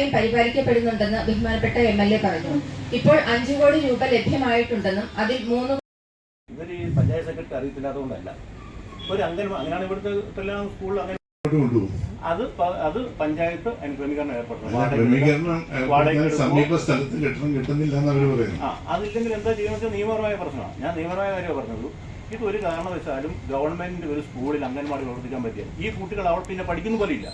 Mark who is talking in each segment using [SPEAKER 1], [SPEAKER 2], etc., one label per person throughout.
[SPEAKER 1] ഭംഗിയായി പരിപാലിക്കപ്പെടുന്നുണ്ടെന്ന് ബഹുമാനപ്പെട്ട M L A പറഞ്ഞു. ഇപ്പോൾ അഞ്ചു കോടി രൂപ ലഭ്യമായിട്ടുണ്ടെന്നും അതിൽ മൂന്ന്
[SPEAKER 2] ഇവർ ഈ പഞ്ചായത്ത് സെക്രട്ടറി അറിയത്തില്ലാത്തതുകൊണ്ടല്ല. ഒരു അംഗൻവാടി അങ്ങനെയാണ് ഇവിടുത്തെ എല്ലാം സ്കൂളിൽ അങ്ങനെ അത് പ- അത് പഞ്ചായത്ത് അതിന് ക്രമീകരണം ഏർപ്പെടുത്തണം. വാടകയ്ക്ക്
[SPEAKER 3] ക്രമീകരണം സമീപ സ്ഥലത്ത് കെട്ടിടം കിട്ടുന്നില്ല എന്ന് പറയുന്നു.
[SPEAKER 2] ആ അതില്ലെങ്കിൽ എന്താ ചെയ്യുന്നത് നിയമപരമായ പ്രശ്നമാണ്. ഞാൻ നിയമപരമായ കാര്യമാണ് പറഞ്ഞത് ഇത് ഒരു കാരണവശാലും ഗവൺമെന്റ് ഒരു സ്കൂളിൽ അംഗൻവാടി പ്രവർത്തിക്കാൻ പറ്റിയ ഈ കുട്ടികൾ അവിടെ പിന്നെ പഠിക്കുന്ന പോലെ ഇല്ല.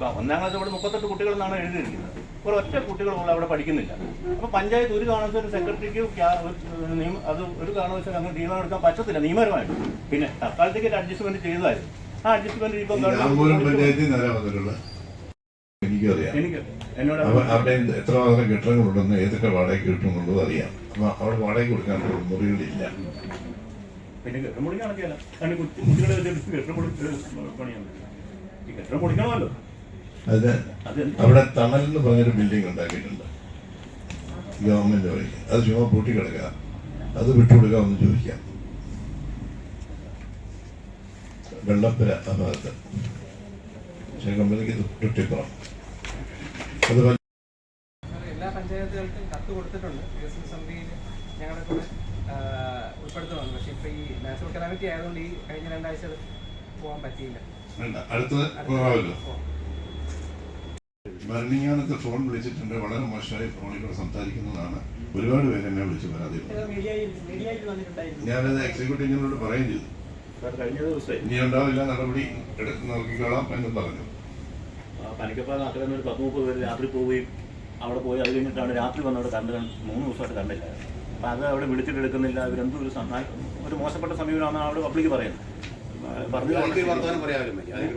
[SPEAKER 2] ഒന്നാം ക്ലാസ് ഇവിടെ മുപ്പത്തെട്ട് കുട്ടികൾ എന്നാണ് എഴുതിയിരിക്കുന്നത്. ഒരു ഒറ്റ കുട്ടികൾ അവിടെ പഠിക്കുന്നില്ല. അപ്പൊ പഞ്ചായത്ത് ഒരു കാരണവശാലും സെക്രട്ടറിക്ക് അത് ഒരു കാരണവശാലും അങ്ങനെ തീരുമാനം എടുക്കാൻ പറ്റത്തില്ല നിയമപരമായിട്ട്. പിന്നെ തൽക്കാലത്തേക്ക് ഒരു അഡ്ജസ്റ്റ്മെന്റ് ചെയ്തതായിരുന്നു ആ അഡ്ജസ്റ്റ്മെന്റ് ഇപ്പം
[SPEAKER 3] രാമപുരം
[SPEAKER 2] ഗവൺമെന്റ്
[SPEAKER 3] പഞ്ചായത്തിൽ നിന്നാണ് വന്നിട്ടുള്ളത്? എനിക്കറിയാം.
[SPEAKER 2] എനിക്ക് എന്നോട്
[SPEAKER 3] അവ- കെട്ടിടങ്ങളുണ്ടെന്ന് ഏതൊക്കെ വാടകയ്ക്ക് കിട്ടുന്നുള്ളത് അറിയാം. അവിടെ വാടകയ്ക്ക് കൊടുക്കാൻ മുറികളില്ല.
[SPEAKER 2] പിന്നെ കെട്ടിടം പൊടിക്കാണെങ്കിൽ നടക്കില്ല കാരണം കുട്ടികളെ കെട്ടിടം പൊടി പണിയാണ്. ഈ കെട്ടിടം പൊളിക്കണമല്ലോ.
[SPEAKER 3] അത് അവിടെ തണൽ എന്ന് പറഞ്ഞൊരു ബിൽഡിംഗ് ഉണ്ടാക്കിയിട്ടുണ്ട്. ഗവൺമെന്റ് വഴി. അത് ചുമ്മാ പൂട്ടിക്കിടക്കുക. അത് വിട്ടുകൊടുക്കാമെന്ന് ചോദിക്കാം. വെള്ളപ്പുര ആ ഭാഗത്ത്. പക്ഷേ കമ്പനിക്ക് തൊട്ടിപ്പുറം അത്
[SPEAKER 4] എല്ലാ പഞ്ചായത്തുകൾക്കും കത്ത് കൊടുത്തിട്ടുണ്ട്. വികസന സമിതിയിൽ ഞങ്ങളെ കൂടെ ഉൾപ്പെടുത്തുന്നുണ്ട്. പക്ഷേ ഇപ്പോൾ ഈ നാച്ചുറൽ കലാമിറ്റി ആയതുകൊണ്ട് ഈ കഴിഞ്ഞ രണ്ടാഴ്ച പോകാൻ പറ്റിയില്ല.
[SPEAKER 3] അടുത്തത് ഭരണിയാനത്ത് ഫോൺ വിളിച്ചിട്ടുണ്ട്. വളരെ മോശമായി ഫോണിൽ കൂടെ സംസാരിക്കുന്നതാണ്. ഒരുപാട് പേര് എന്നെ വിളിച്ച് പരാതി ഞാനത് എക്സിക്യൂട്ടീവിനോട് പറയുകയും ചെയ്തു.
[SPEAKER 2] സാർ കഴിഞ്ഞ ദിവസമേ
[SPEAKER 3] ഇനി ഉണ്ടാവില്ല നടപടി എടുത്ത് നോക്കിക്കോളാം എന്നും പറഞ്ഞു.
[SPEAKER 2] പനിക്കപ്പാട് നാട്ടിൽ ഒരു പത്ത് മുപ്പത് പേര് രാത്രി പോവുകയും അവിടെ പോയി അത് കഴിഞ്ഞിട്ടാണ് രാത്രി വന്നവിടെ കണ്ട് മൂന്ന് ദിവസമായിട്ട് കണ്ടില്ല. അപ്പം അത് അവിടെ വിളിച്ചിട്ട് എടുക്കുന്നില്ല. ഇവരെന്തോ ഒരു ഒരു മോശപ്പെട്ട സമീപനമാണ് അവിടെ പബ്ലിക് പറയുന്നത്. പറഞ്ഞു
[SPEAKER 5] അതിനൊരു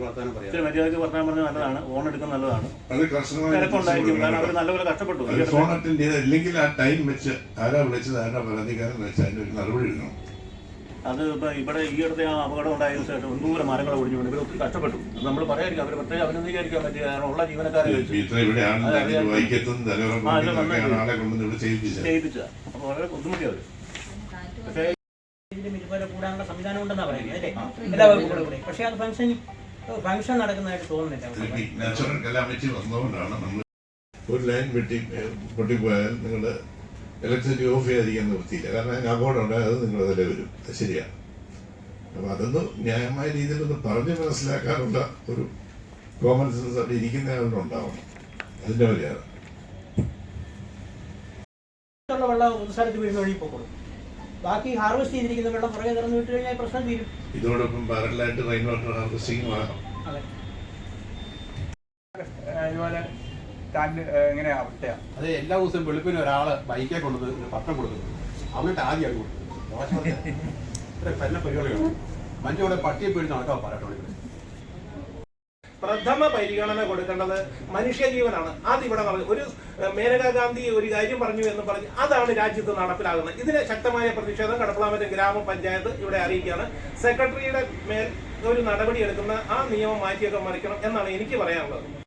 [SPEAKER 5] വർത്തമാനം
[SPEAKER 2] പറഞ്ഞാൽ നല്ലതാണ്. ഫോൺ എടുക്കുന്നത് നല്ലതാണ്. തിരക്കുണ്ടായിരിക്കും. കാരണം അവർ നല്ലപോലെ കഷ്ടപ്പെട്ടു.
[SPEAKER 3] അത് ഫോൺ അറ്റൻഡ് ചെയ്ത് ഇല്ലെങ്കിൽ ആ ടൈം വെച്ച് ആരാ വിളിച്ചത് ആരാ പരാതിക്കാരൻ വെച്ച് അതിന്റെ ഒരു നടപടി എടുക്കണം.
[SPEAKER 2] അത് ഇപ്പം ഇവിടെ ഈ അടുത്ത് ആ അപകടം ഉണ്ടായതിനു ശേഷം ഒന്നൂരെ മരങ്ങൾ ഒടിഞ്ഞു വീണ്. ഇവർ ഒത്തിരി കഷ്ടപ്പെട്ടു. അത് നമ്മൾ പറയാതിരിക്കും. അവർ പ്രത്യേകം അഭിനന്ദിക്കാതിരിക്കാൻ പറ്റിയ കാരണം ഉള്ള ജീവനക്കാരെ
[SPEAKER 3] ചെയ്യിപ്പിച്ചത്.
[SPEAKER 2] അപ്പോൾ വളരെ ബുദ്ധിമുട്ടിയവർ പക്ഷേ
[SPEAKER 6] ഇതുപോലെ കൂടാനുള്ള സംവിധാനം ഉണ്ടെന്നാ പറയുന്നത് അല്ലേ? എല്ലാ വകുപ്പുകളും കൂടെ. പക്ഷേ അത് ഫംഗ്ഷൻ ഫംഗ്ഷൻ നടക്കുന്നതായിട്ട് തോന്നുന്നില്ല.
[SPEAKER 3] ഒരു ലൈൻ വെട്ടി പൊട്ടിപ്പോയാൽ നിങ്ങൾ ഇലക്ട്രിസിറ്റി ഓഫ് ചെയ്യാതിരിക്കാൻ നിർത്തിയില്ല കാരണം അതിന് അപകടം അത് നിങ്ങളുടെ തലേ വരും. ശരിയാണ് അപ്പം അതൊന്ന് ന്യായമായ രീതിയിലൊന്ന് പറഞ്ഞ് മനസ്സിലാക്കാനുള്ള ഒരു കോമൺ സെൻസ് അവിടെ ഇരിക്കുന്ന ആളിനുണ്ടാവണം അതിന്റെ മര്യാദ.
[SPEAKER 6] വെള്ളം ഒരു സ്ഥലത്ത് വീഴുന്ന വഴി പോയിക്കോളും ബാക്കി ഹാർവെസ്റ്റ് ചെയ്തിരിക്കുന്ന വെള്ളം പുറകെ തുറന്നു വിട്ട് കഴിഞ്ഞാൽ പ്രശ്നം തീരും.
[SPEAKER 3] ഇതോടൊപ്പം പാരലായിട്ട് റെയിൻ വാട്ടർ ഹാർവെസ്റ്റിംഗ് വേണം
[SPEAKER 6] അതെ.
[SPEAKER 7] സ്റ്റാൻഡ് ഇങ്ങനെ അവസ്ഥയാണ്
[SPEAKER 5] അത് എല്ലാ ദിവസവും വെളുപ്പിന് ഒരാൾ ബൈക്കെ കൊണ്ടത് ഒരു പത്രം കൊടുക്കുന്നു. അവനിട്ട് ആദ്യം കൊടുത്തു പല പരിപാടികളാണ്. മനുഷ്യവിടെ പട്ടിയെ പേടി നടക്കാൻ പാരാട്ടോളി
[SPEAKER 8] പ്രഥമ പരിഗണന കൊടുക്കേണ്ടത് മനുഷ്യജീവനാണ്. അതിവിടെ പറഞ്ഞു. ഒരു മേനകാ ഗാന്ധി ഒരു കാര്യം പറഞ്ഞു എന്ന് പറഞ്ഞ് അതാണ് രാജ്യത്ത് നടപ്പിലാകുന്നത്. ഇതിന് ശക്തമായ പ്രതിഷേധം കടപ്പളാമറ്റം ഗ്രാമപഞ്ചായത്ത് ഇവിടെ അറിയിക്കുകയാണ്. സെക്രട്ടറിയുടെ മേൽ ഒരു നടപടി എടുക്കുന്ന ആ നിയമം മാറ്റിയൊക്കെ മറിക്കണം എന്നാണ് എനിക്ക് പറയാനുള്ളത്.